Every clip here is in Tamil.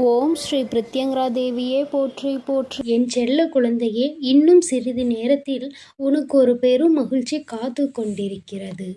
ஓம் ஸ்ரீ பிரித்யங்கரா தேவியே போற்றி போற்றி. என் செல்ல குழந்தையே இன்னும் சிறிது நேரத்தில் உனக்கு ஒரு பெரும் மகிழ்ச்சி காத்து கொண்டிருக்கிறது.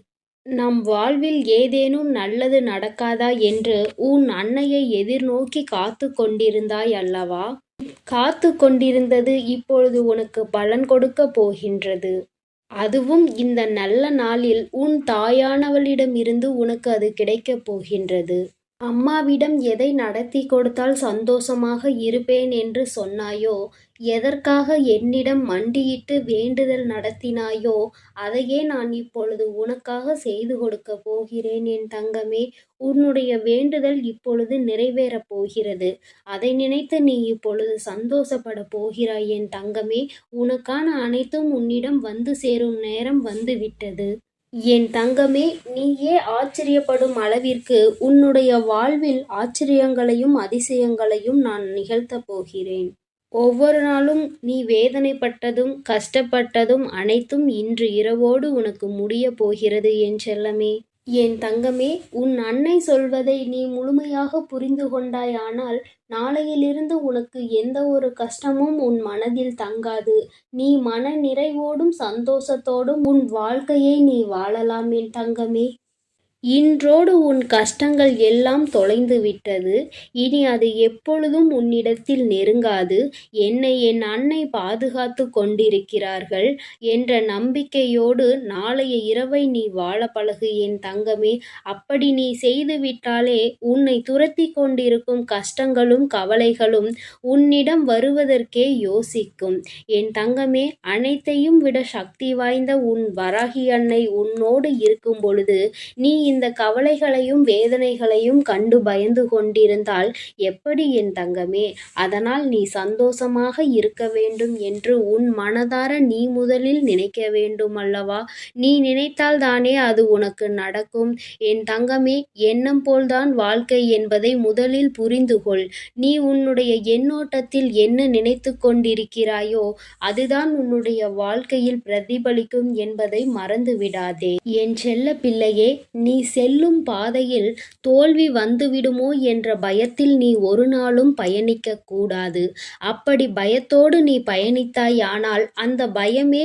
நம் வாழ்வில் ஏதேனும் நல்லது நடக்காதா என்று உன் அன்னையை எதிர்நோக்கி காத்து கொண்டிருந்தாய் அல்லவா? காத்து கொண்டிருந்தது இப்பொழுது உனக்கு பலன் கொடுக்க போகின்றது. அதுவும் இந்த நல்ல நாளில் உன் தாயானவளிடமிருந்து உனக்கு அது கிடைக்கப் போகின்றது. அம்மாவிடம் எதை நடத்தி கொடுத்தால் சந்தோஷமாக இருப்பேன் என்று சொன்னாயோ? எதற்காக என்னிடம் மண்டியிட்டு வேண்டுதல் நடத்தினாயோ? அதையே நான் இப்பொழுது உனக்காக செய்து கொடுக்க போகிறேன் என் தங்கமே. உன்னுடைய வேண்டுதல் இப்பொழுது நிறைவேறப் போகிறது. அதை நினைத்து நீ இப்பொழுது சந்தோஷப்பட போகிறாய் என் தங்கமே. உனக்கான அனைத்தும் உன்னிடம் வந்து சேரும் நேரம் வந்துவிட்டது என் தங்கமே நீயே ஆச்சரியப்படும் அளவிற்கு உன்னுடைய வாழ்வில் ஆச்சரியங்களையும் அதிசயங்களையும் நான் நிகழ்த்தப் போகிறேன். ஒவ்வொரு நாளும் நீ வேதனைப்பட்டதும் கஷ்டப்பட்டதும் அனைத்தும் இன்று இரவோடு உனக்கு முடியப் போகிறது என் செல்லமே. என் தங்கமே உன் அன்னை சொல்வதை நீ முழுமையாக புரிந்து கொண்டாயானால் நாளையிலிருந்து உனக்கு எந்த ஒரு கஷ்டமும் உன் மனதில் தங்காது. நீ மன நிறைவோடும் சந்தோஷத்தோடும் உன் வாழ்க்கையை நீ வாழலாம் என் தங்கமே. இன்றோடு உன் கஷ்டங்கள் எல்லாம் தொலைந்து விட்டது. இனி அது எப்பொழுதும் உன்னிடத்தில் நெருங்காது. என்னை என் அன்னை பாதுகாத்து கொண்டிருக்கிறார்கள் என்ற நம்பிக்கையோடு நாளைய இரவை நீ வாழ பழகு என் தங்கமே. அப்படி நீ செய்துவிட்டாலே உன்னை துரத்தி கொண்டிருக்கும் கஷ்டங்களும் கவலைகளும் உன்னிடம் வருவதற்கே யோசிக்கும். என் தங்கமே அனைத்தையும் விட சக்தி வாய்ந்த உன் வராகி அன்னை உன்னோடு இருக்கும் பொழுது நீ இந்த கவலைகளையும் வேதனைகளையும் கண்டு பயந்து கொண்டிருந்தால் எப்படி என் தங்கமே? அதனால் நீ சந்தோஷமாக இருக்க வேண்டும் என்று உன் மனதார நீ முதலில் நினைக்க வேண்டும் அல்லவா? நீ நினைத்தால் தானே அது உனக்கு நடக்கும். என் தங்கமே எண்ணம் போல்தான் வாழ்க்கை என்பதை முதலில் புரிந்து கொள். நீ உன்னுடைய எண்ணோட்டத்தில் என்ன நினைத்து கொண்டிருக்கிறாயோ அதுதான் உன்னுடைய வாழ்க்கையில் பிரதிபலிக்கும் என்பதை மறந்து விடாதே என் செல்ல பிள்ளையே நீ நீ செல்லும் பாதையில் தோல்வி வந்துவிடுமோ என்ற பயத்தில் நீ ஒரு நாளும் பயணிக்க கூடாது அப்படி பயத்தோடு நீ பயணித்தாயானால் அந்த பயமே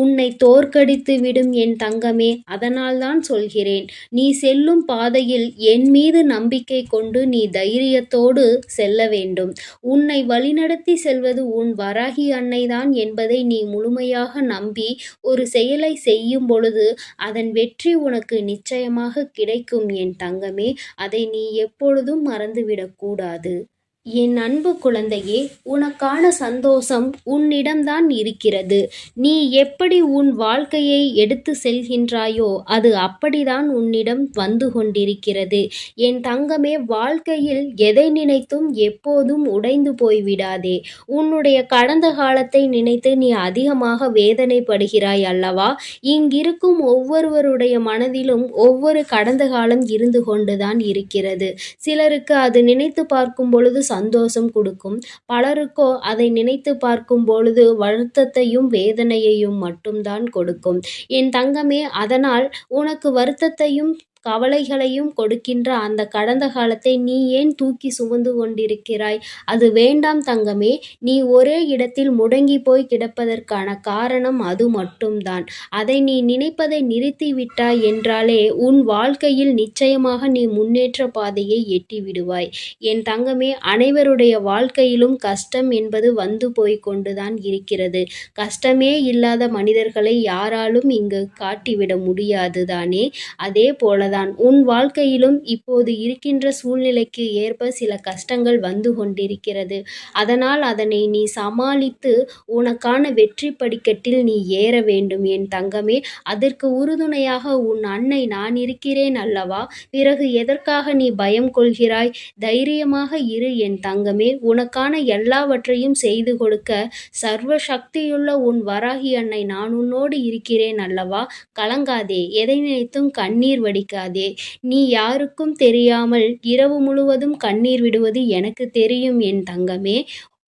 உன்னை தோற்கடித்து விடும் என் தங்கமே அதனால்தான் சொல்கிறேன். நீ செல்லும் பாதையில் என் மீது நம்பிக்கை கொண்டு நீ தைரியத்தோடு செல்ல வேண்டும். உன்னை வழிநடத்தி செல்வது உன் வராகி அன்னைதான் என்பதை நீ முழுமையாக நம்பி ஒரு செயலை செய்யும் பொழுது அதன் வெற்றி உனக்கு நிச்சயமாக கிடைக்கும் என் தங்கமே. அதை நீ எப்பொழுதும் மறந்துவிடக்கூடாது என் அன்பு குழந்தையே உனக்கான சந்தோஷம் உன்னிடம்தான் இருக்கிறது. நீ எப்படி உன் வாழ்க்கையை எடுத்து செல்கின்றாயோ அது அப்படிதான் உன்னிடம் வந்து கொண்டிருக்கிறது. என் தங்கமே வாழ்க்கையில் எதை நினைத்தும் எப்போதும் உடைந்து போய்விடாதே. உன்னுடைய கடந்த காலத்தை நினைத்து நீ அதிகமாக வேதனைப்படுகிறாய் அல்லவா? இங்கிருக்கும் ஒவ்வொருவருடைய மனதிலும் ஒவ்வொரு கடந்த காலம் இருந்து கொண்டுதான் இருக்கிறது. சிலருக்கு அது நினைத்து பார்க்கும் பொழுது சந்தோஷம் கொடுக்கும். பலருக்கோ அதை நினைத்து பார்க்கும் பொழுது வருத்தத்தையும் வேதனையையும் மட்டும்தான் கொடுக்கும். என் தங்கமே அதனால் உனக்கு வருத்தத்தையும் கவலைகளையும் கொடுக்கின்ற அந்த கடந்த காலத்தை நீ ஏன் தூக்கி சுமந்து கொண்டிருக்கிறாய்? அது வேண்டாம் தங்கமே நீ ஒரே இடத்தில் முடங்கி போய் கிடப்பதற்கான காரணம் அது மட்டும்தான். அதை நீ நினைப்பதை நிறுத்திவிட்டாய் என்றாலே உன் வாழ்க்கையில் நிச்சயமாக நீ முன்னேற்ற பாதையை எட்டி விடுவாய். என் தங்கமே அனைவருடைய வாழ்க்கையிலும் கஷ்டம் என்பது வந்து போய் கொண்டுதான் இருக்கிறது. கஷ்டமே இல்லாத மனிதர்களை யாராலும் இங்கு காட்டிவிட முடியாது தானே அதே போல தான். உன் வாழ்க்கையிலும் இப்போது இருக்கின்ற சூழ்நிலைக்கு ஏற்ப சில கஷ்டங்கள் வந்து கொண்டிருக்கிறது. அதனால் அதனை நீ சமாளித்து உனக்கான வெற்றி படிக்கட்டில் நீ ஏற வேண்டும். என் தங்கமே அதற்கு உறுதுணையாக உன் அன்னை நான் இருக்கிறேன் அல்லவா? பிறகு எதற்காக நீ பயம் கொள்கிறாய்? தைரியமாக இரு என் தங்கமே. உனக்கான எல்லாவற்றையும் செய்து கொடுக்க சர்வ சக்தியுள்ள உன் வராகி அன்னை நான் உன்னோடு இருக்கிறேன் அல்லவா? கலங்காதே. எதை நினைத்தும் கண்ணீர் வடிக்க விடாதே. நீ யாருக்கும் தெரியாமல் இரவு முழுவதும் கண்ணீர் விடுவது எனக்கு தெரியும் என் தங்கமே.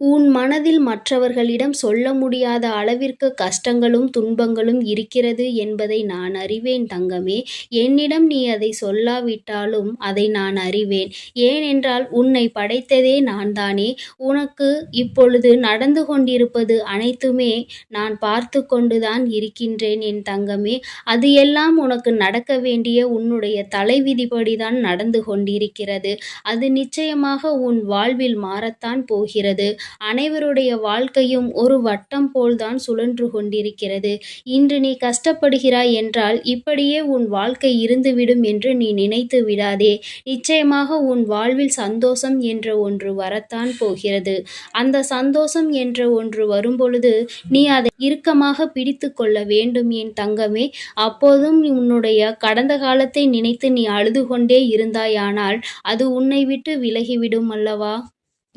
உன் மனதில் மற்றவர்களிடம் சொல்ல முடியாத அளவிற்கு கஷ்டங்களும் துன்பங்களும் இருக்கிறது என்பதை நான் அறிவேன் தங்கமே. என்னிடம் நீ அதை சொல்லாவிட்டாலும் அதை நான் அறிவேன். ஏனென்றால் உன்னை படைத்ததே நான் தானே. உனக்கு இப்பொழுது நடந்து கொண்டிருப்பது அனைத்துமே நான் பார்த்து கொண்டுதான் இருக்கின்றேன் என் தங்கமே. அது எல்லாம் உனக்கு நடக்க வேண்டிய உன்னுடைய தலைவிதிப்படிதான் நடந்து கொண்டிருக்கிறது. அது நிச்சயமாக உன் வாழ்வில் மாறத்தான் போகிறது. அனைவருடைய வாழ்க்கையும் ஒரு வட்டம் போல்தான் சுழன்று கொண்டிருக்கிறது. இன்று நீ கஷ்டப்படுகிறாய் என்றால் இப்படியே உன் வாழ்க்கை இருந்துவிடும் என்று நீ நினைத்து விடாதே. நிச்சயமாக உன் வாழ்வில் சந்தோஷம் என்ற ஒன்று வரத்தான் போகிறது. அந்த சந்தோஷம் என்ற ஒன்று வரும்பொழுது நீ அதை இறுக்கமாக பிடித்து கொள்ள வேண்டும் என் தங்கமே. அப்போதும் உன்னுடைய கடந்த காலத்தை நினைத்து நீ அழுது கொண்டே இருந்தாயானால் அது உன்னை விட்டு விலகிவிடும் அல்லவா?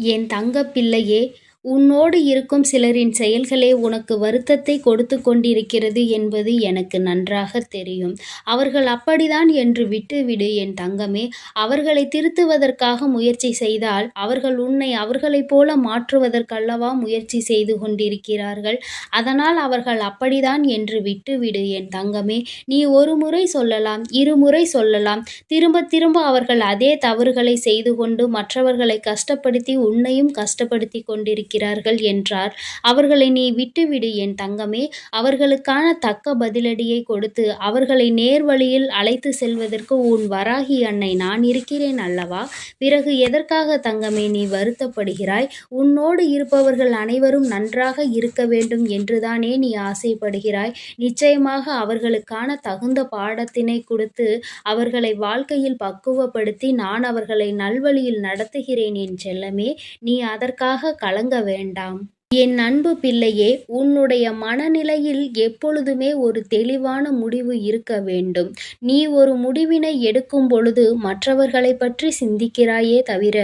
என் தங்கப்பிள்ளையே உன்னோடு இருக்கும் சிலரின் செயல்களே உனக்கு வருத்தத்தை கொடுத்து கொண்டிருக்கிறது என்பது எனக்கு நன்றாக தெரியும். அவர்கள் அப்படிதான் என்று விட்டுவிடு என் தங்கமே. அவர்களை திருத்துவதற்காக முயற்சி செய்தால் அவர்கள் உன்னை அவர்களைப் போல மாற்றுவதற்கல்லவா முயற்சி செய்து கொண்டிருக்கிறார்கள். அதனால் அவர்கள் அப்படிதான் என்று விட்டுவிடு என் தங்கமே. நீ ஒரு முறை சொல்லலாம் இருமுறை சொல்லலாம். திரும்ப திரும்ப அவர்கள் அதே தவறுகளை செய்து கொண்டு மற்றவர்களை கஷ்டப்படுத்தி உன்னையும் கஷ்டப்படுத்தி கொண்டிருக்கிறார்கள். இருக்கிறார்கள் என்றார். அவர்களை நீ விட்டுவிடு என் தங்கமே. அவர்களுக்கான தக்க பதிலடியை கொடுத்து அவர்களை நேர்வழியில் அழைத்து செல்வதற்கு உன் வராகி அன்னை நான் இருக்கிறேன் அல்லவா? பிறகு எதற்காக தங்கமே நீ வருத்தப்படுகிறாய்? உன்னோடு இருப்பவர்கள் அனைவரும் நன்றாக இருக்க வேண்டும் என்றுதானே நீ ஆசைப்படுகிறாய்? நிச்சயமாக அவர்களுக்கான தகுந்த பாடத்தினை கொடுத்து அவர்களை வாழ்க்கையில் பக்குவப்படுத்தி நான் அவர்களை நல்வழியில் நடத்துகிறேன் என் செல்லமே. நீ அதற்காக கலங்க வேண்டாம். என் அன்பு பிள்ளையே உன்னுடைய மனநிலையில் எப்பொழுதுமே ஒரு தெளிவான முடிவு இருக்க வேண்டும். நீ ஒரு முடிவினை எடுக்கும் பொழுது மற்றவர்களை பற்றி சிந்திக்கிறாயே தவிர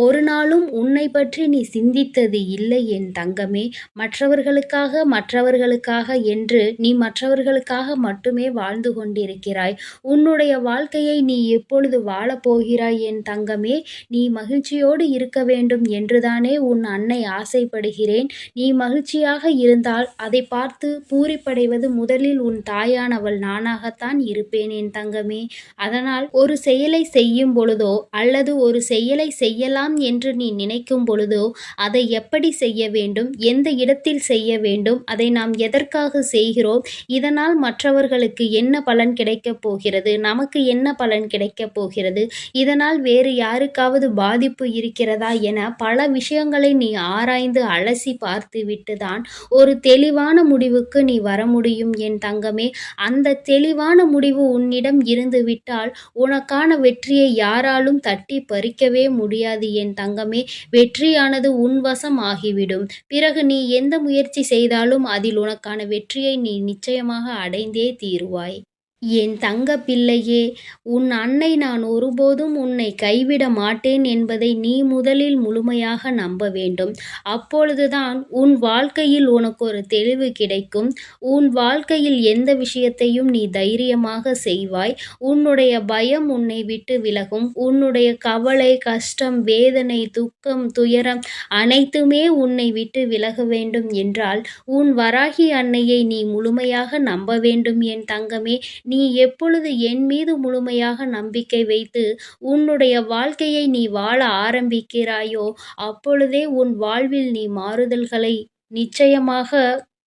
ஒரு நாளும் உன்னை பற்றி நீ சிந்தித்தது இல்லை என் தங்கமே. மற்றவர்களுக்காக மற்றவர்களுக்காக என்று நீ மற்றவர்களுக்காக மட்டுமே வாழ்ந்து கொண்டிருக்கிறாய். உன்னுடைய வாழ்க்கையை நீ எப்பொழுது வாழப்போகிறாய் என் தங்கமே? நீ மகிழ்ச்சியோடு இருக்க வேண்டும் என்றுதானே உன் அன்னை ஆசைப்படுகிறேன். நீ மகிழ்ச்சியாக இருந்தால் அதை பார்த்து பூரிப்படைவது முதலில் உன் தாயானவள் நானாகத்தான் இருப்பேன் என் தங்கமே. அதனால் ஒரு செயலை செய்யும் பொழுதோ அல்லது ஒரு செயலை செய்யலாம் செய்யலாம் என்று நீ நினைக்கும் பொழுதோ அதை எப்படி செய்ய வேண்டும்? எந்த இடத்தில் செய்ய வேண்டும்? அதை நாம் எதற்காக செய்கிறோம்? இதனால் மற்றவர்களுக்கு என்ன பலன் கிடைக்கப் போகிறது? நமக்கு என்ன பலன் கிடைக்கப் போகிறது? இதனால் வேறு யாருக்காவது பாதிப்பு இருக்கிறதா என பல விஷயங்களை நீ ஆராய்ந்து அலசி பார்த்துவிட்டு தான் ஒரு தெளிவான முடிவுக்கு நீ வர முடியும் என் தங்கமே. அந்த தெளிவான முடிவு உன்னிடம் இருந்துவிட்டால் உனக்கான வெற்றியை யாராலும் தட்டி பறிக்கவே முடியாது என் தங்கமே வெற்றியானது உன் வசம் ஆகிவிடும் பிறகு நீ எந்த முயற்சி செய்தாலும் அதில் உனக்கான வெற்றியை நீ நிச்சயமாக அடைந்தே தீருவாய். என் தங்க பிள்ளையே உன் அன்னை நான் ஒருபோதும் உன்னை கைவிட மாட்டேன் என்பதை நீ முதலில் முழுமையாக நம்ப வேண்டும். அப்பொழுதுதான் உன் வாழ்க்கையில் உனக்கு ஒரு தெளிவு கிடைக்கும். உன் வாழ்க்கையில் எந்த விஷயத்தையும் நீ தைரியமாக செய்வாய். உன்னுடைய பயம் உன்னை விட்டு விலகும். உன்னுடைய கவலை கஷ்டம் வேதனை துக்கம் துயரம் அனைத்துமே உன்னை விட்டு விலக வேண்டும் என்றால் உன் வராகி அன்னையை நீ முழுமையாக நம்ப வேண்டும். என் தங்கமே நீ எப்பொழுது என் மீது முழுமையாக நம்பிக்கை வைத்து உன்னுடைய வாழ்க்கையை நீ வாழ ஆரம்பிக்கிறாயோ அப்பொழுதே உன் வாழ்வில் நீ மாறுதல்களை நிச்சயமாக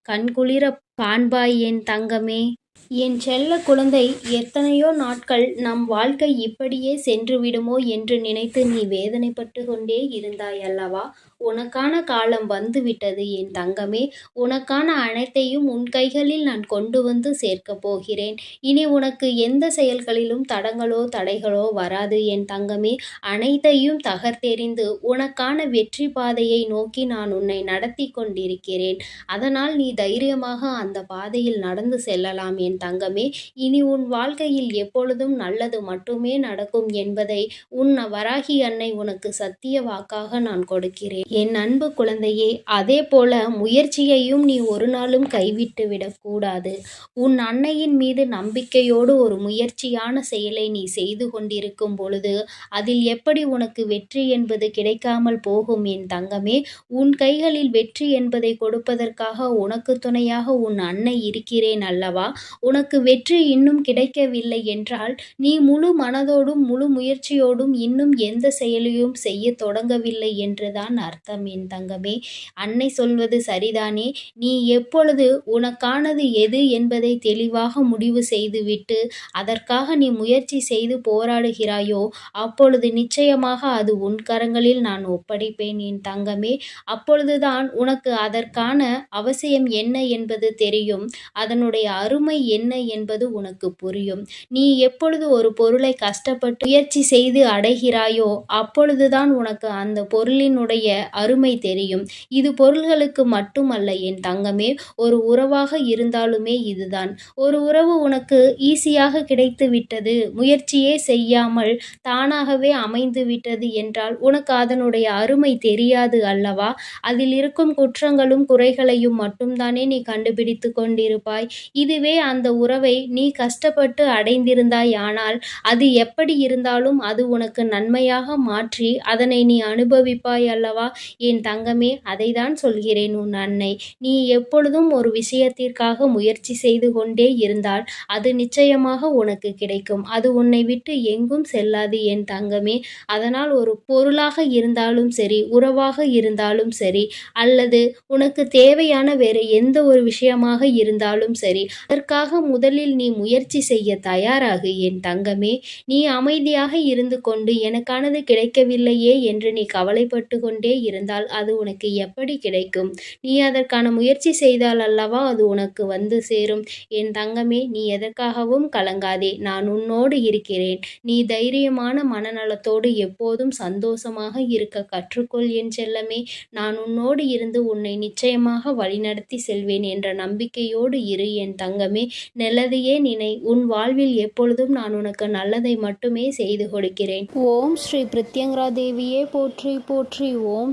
கண்குளிர காண்பாய் என் தங்கமே. என் செல்ல குழந்தை எத்தனையோ நாட்கள் நம் வாழ்க்கை இப்படியே சென்று விடுமோ என்று நினைத்து நீ வேதனைப்பட்டு கொண்டே இருந்தாய் அல்லவா? உனக்கான காலம் வந்துவிட்டது என் தங்கமே. உனக்கான அனைத்தையும் உன் கைகளில் நான் கொண்டு வந்து சேர்க்கப் போகிறேன். இனி உனக்கு எந்த செயல்களிலும் தடங்களோ தடைகளோ வராது என் தங்கமே. அனைத்தையும் தகர்த்தெறிந்து உனக்கான வெற்றி பாதையை நோக்கி நான் உன்னை நடத்தி கொண்டிருக்கிறேன். அதனால் நீ தைரியமாக அந்த பாதையில் நடந்து செல்லலாம் என் என் தங்கமே. இனி உன் வாழ்க்கையில் எப்பொழுதும் நல்லது மட்டுமே நடக்கும் என்பதை உன் வராகி அன்னை உனக்கு சத்திய வாக்காக நான் கொடுக்கிறேன். என் அன்பு குழந்தையே அதே போல முயற்சியையும் நீ ஒரு நாளும் கைவிட்டு விடக்கூடாது. உன் அன்னையின் மீது நம்பிக்கையோடு ஒரு முயற்சியான செயலை நீ செய்து கொண்டிருக்கும் பொழுது அதில் எப்படி உனக்கு வெற்றி என்பது கிடைக்காமல் போகும் என் தங்கமே உன் கைகளில் வெற்றி என்பதை கொடுப்பதற்காக உனக்கு துணையாக உன் அன்னை இருக்கிறேன் அல்லவா? உனக்கு வெற்றி இன்னும் கிடைக்கவில்லை என்றால் நீ முழு மனதோடும் முழு முயற்சியோடும் இன்னும் எந்த செயலையும் செய்ய தொடங்கவில்லை என்றுதான் அர்த்தம் என் தங்கமே. அன்னை சொல்வது சரிதானே? நீ எப்பொழுது உனக்கானது எது என்பதை தெளிவாக முடிவு செய்துவிட்டு அதற்காக நீ முயற்சி செய்து போராடுகிறாயோ அப்பொழுது நிச்சயமாக அது உன் கரங்களில் நான் ஒப்படைப்பேன் என் தங்கமே. அப்பொழுதுதான் உனக்கு அதற்கான அவசியம் என்ன என்பது தெரியும். அதனுடைய அருமை என்ன என்பது உனக்கு புரியும். நீ எப்பொழுது ஒரு பொருளை கஷ்டப்பட்டு முயற்சி செய்து அடைகிறாயோ அப்பொழுதுதான் உனக்கு அந்த பொருளினுடைய அருமை தெரியும். இது பொருள்களுக்கு மட்டுமல்ல என் தங்கமே. ஒரு உறவாக இருந்தாலுமே இதுதான். ஒரு உறவு உனக்கு ஈஸியாக கிடைத்து விட்டது. முயற்சியே செய்யாமல் தானாகவே அமைந்து விட்டது என்றால் உனக்கு அதனுடைய அருமை தெரியாது அல்லவா? அதில் இருக்கும் குற்றங்களும் குறைகளையும் மட்டும்தானே நீ கண்டுபிடித்து கொண்டிருப்பாய். இதுவே அந்த உறவை நீ கஷ்டப்பட்டு அடைந்திருந்தாய் ஆனால் அது எப்படி இருந்தாலும் அது உனக்கு நன்மையாக மாற்றி அதனை நீ அனுபவிப்பாய் அல்லவா? என் தங்கமே அதை தான் சொல்கிறேன் உன் அன்னை. நீ எப்பொழுதும் ஒரு விஷயத்திற்காக முயற்சி செய்து கொண்டே இருந்தால் அது நிச்சயமாக உனக்கு கிடைக்கும். அது உன்னை விட்டு எங்கும் செல்லாது என் தங்கமே. அதனால் ஒரு பொருளாக இருந்தாலும் சரி உறவாக இருந்தாலும் சரி அல்லது உனக்கு தேவையான வேறு எந்த ஒரு விஷயமாக இருந்தாலும் சரி அதற்காக முதலில் நீ முயற்சி செய்ய தயாராகு என் தங்கமே. நீ அமைதியாக இருந்து கொண்டு எனக்கானது கிடைக்கவில்லையே என்று நீ கவலைப்பட்டு கொண்டே இருந்தால் அது உனக்கு எப்படி கிடைக்கும்? நீ அதற்கான முயற்சி செய்தால் அல்லவா அது உனக்கு வந்து சேரும். என் தங்கமே நீ எதற்காகவும் கலங்காதே. நான் உன்னோடு இருக்கிறேன். நீ தைரியமான மனநலத்தோடு எப்போதும் சந்தோஷமாக இருக்க கற்றுக்கொள் என் செல்லமே. நான் உன்னோடு இருந்து உன்னை நிச்சயமாக வழிநடத்தி செல்வேன் என்ற நம்பிக்கையோடு இரு என் தங்கமே. நல்லதையே நினை. உன் வாழ்வில் எப்பொழுதும் நான் உனக்கு நல்லதை மட்டுமே செய்து கொடுக்கிறேன். ஓம் ஸ்ரீ பிரித்யங்கரா தேவியே போற்றி போற்றி. ஓம்